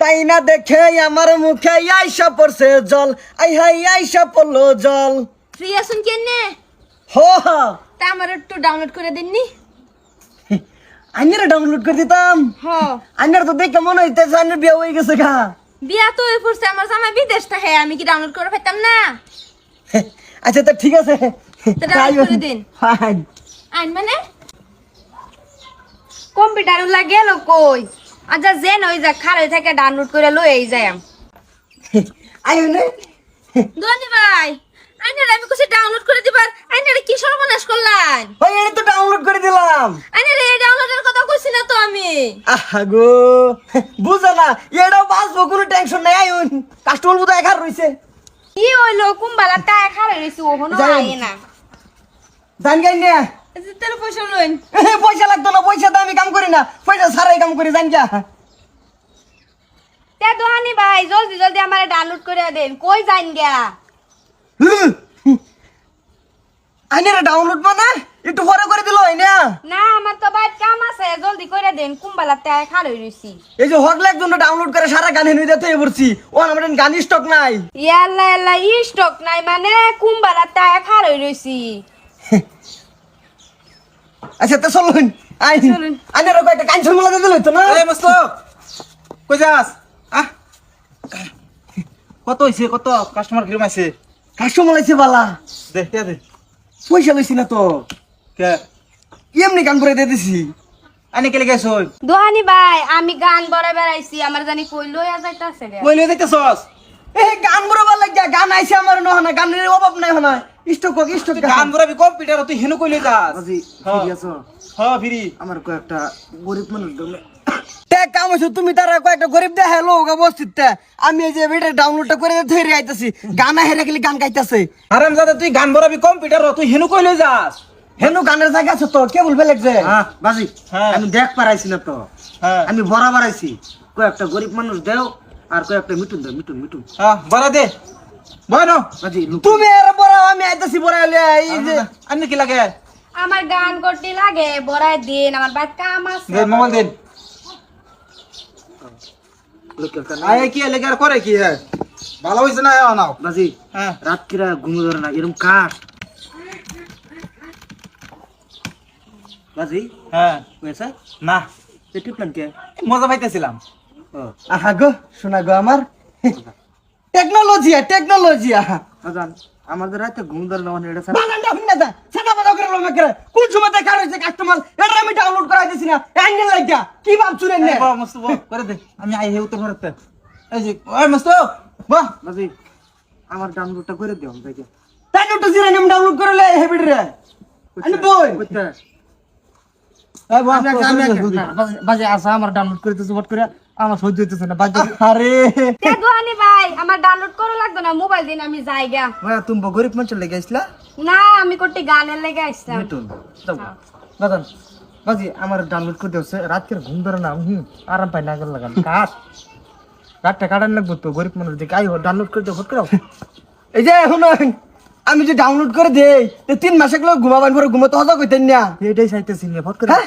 তাই না দেখে আমার মুখে আইসা পড়ছে জল। আই হাই আইসা পড়ল জল। ফ্রি আছেন কেনে হো তা আমার একটু ডাউনলোড করে দিননি আইনারা ডাউনলোড করে দিতাম। হ। আইনার তো দেখে মনে হইতেছে আইনার বিয়ে হয়ে গেছে গা। বিয়া তো হয়ে পড়ছে আমার জামাই বিদেশ থাকে আমি কি ডাউনলোড করে পাইতাম না? আচ্ছা তো ঠিক আছে। download করে দিন। ফাইন আইন মানে? কম্পিউটার লাগে গেল কই? আচ্ছা যে নই যা খারে থেকে ডাউনলোড করে লই যাই আইও নে। ধনী ভাই আইনার আমি কিছু ডাউনলোড করে দিবার আইনার কি সর্বনাশ করলাম? ওই এটা তো ডাউনলোড করে দিলাম। আইনার এই ডাউনলোডের কথা কইছি না তো আমি। আহা গো বুঝা না এটাও বাঁচবো কোনো টেনশন নাই আইন কাস্টমার বোধ একার রইছে। কি হইল কুম্বালা তা খারে রইছি ওহনো। আইয়ে না। জান গাই নে। তেল পয়সা লইন। পয়সা লাগতো না পয়সা তো আমি কাম করি না। পয়সা সারাই কাম করি জান গা তে দোহানি ভাই জলদি জলদি আমারে ডাউনলোড করে দেন। কই যাইন গিয়া আইনের ডাউনলোড মানে? একটু পরে করে দিল হয় না না আমার তো বাইর কাম আছে জলদি করে দেন। কুম্বালা তে খারে রইছি। এই যে হক লাগ জন্য ডাউনলোড করে সারা গান হেনুই দিতে পড়ছি। ও আমার গান স্টক নাই। ইয়াল্লা ইয়াল্লা স্টক নাই মানে কুম্বালা তে খারে রইছি। আচ্ছা তো চলুন। আই চলুন। আইনের কয়েকটা কাঞ্চন মেলা দিতে হইতো না? এই মস্ত কই যাস? আহ। কত হইছে কত? কাস্টমার কিরম আছে? কাস্টমার আছে বালা। দে দে দে। পয়সা লইছি না তো। কে? এমনি গান করে দিয়ে দিছি। আনি কেলে গেছ দোহানি ভাই আমি গান বড় বেড়াইছি আমার জানি কই লইয়া যাইতাছে কই লই যাইতেছস? এই গান বরাবার লাগিয়া গান আইছে আমার নহনা গানের অভাব নাই হনা স্টক গান বরাবি কম্পিউটার তুই হেনু কই যাস। বাজি হ্যাঁ। ফিরি আছো। হ্যাঁ ফিরি। আমার কয়েকটা গরিব মানুষ তে কাম হইছে তুমি তারা কয়েকটা গরিব দেহে লোক অবস্থিত আমি এই যে ভিডিও ডাউনলোডটা করে ধরে আইতাছি গানা হেরে গেলে গান গাইতাছে। আরাম দাদা তুই গান বরাবি কম্পিউটার তুই হেনু যাস। গানের জায়গা আছে তো কে বলবে লাগছে হ্যাঁ। বাজি হ্যাঁ। আমি দেখ পারাইছি না তো। হ্যাঁ। আমি বরাবর আইছি। কয়েকটা গরিব মানুষ দেও আর কয়েকটা মিটুন দেও মিটুন মিটুন হ্যাঁ বড় দে। লুক তুমি এর বড় আমি আইতাছি বড় এই যে আনি কি লাগে? আমার গান করতে লাগে বড়াই দিন আমার বাইর কাম আছে। দে মোবাইল দেন আয় কি লাগে আর করে কি হ্যাঁ? ভালো হইছে না হ্যাঁ নাও বাজি হ্যাঁ। রাত কিরা ঘুমো ধরে না এরকম কাঠ বাজি হ্যাঁ। হয়েছে? না। এই টিপলেন কে? মজা পাইতেছিলাম। ও। আহা গো শোনা গো আমার। টেকনোলজি টেকনোলজি আহা বাজান আমাদের রাতে ঘুম ধরে না এটা স্যার। বাদা করে করে কোন সময় দেখা কাস্টমার এটা আমি ডাউনলোড করাই দিছি না। লাগিয়া কি ভাবছুন নে? বাহ মস্ত করে দে। আমি আই হে উত্তর ভারতে এই যে ওই মস্ত বাহ আমার ডাউনলোডটা করে দিও দেখে। তাই নোট জিরানিয়াম ডাউনলোড করে লে হেবিট রে। বই আমি আমি না, বাজি- আসা আমার ডাউনলোড করে বট করে আমার সহ্য হইতেছে না বাজি আরে। দোহানি ভাই আমার ডাউনলোড করো লাগবে না মোবাইল দিন আমি যাই গা। ভাইয়া তুমি গরিব মানুষ লেগে আসলা না আমি করতে গানের লেগে আসতাম মিটুন বাজান বাজি আমার ডাউনলোড করে দিও রাত করে ঘুম ধরে না হুম আরাম পাই না গেল লাগান কাট রাতটা কাটান লাগবো তো গরিব মানুষ দেখে। আই ডাউনলোড করে দিও ফট করে এই যে এখন আমি যে ডাউনলোড করে দেই তিন মাসে গুলো ঘুমাবার পরে ঘুমাতে হজা কইতেন না। এটাই চাইতেছি নিয়ে ফট করে হ্যাঁ?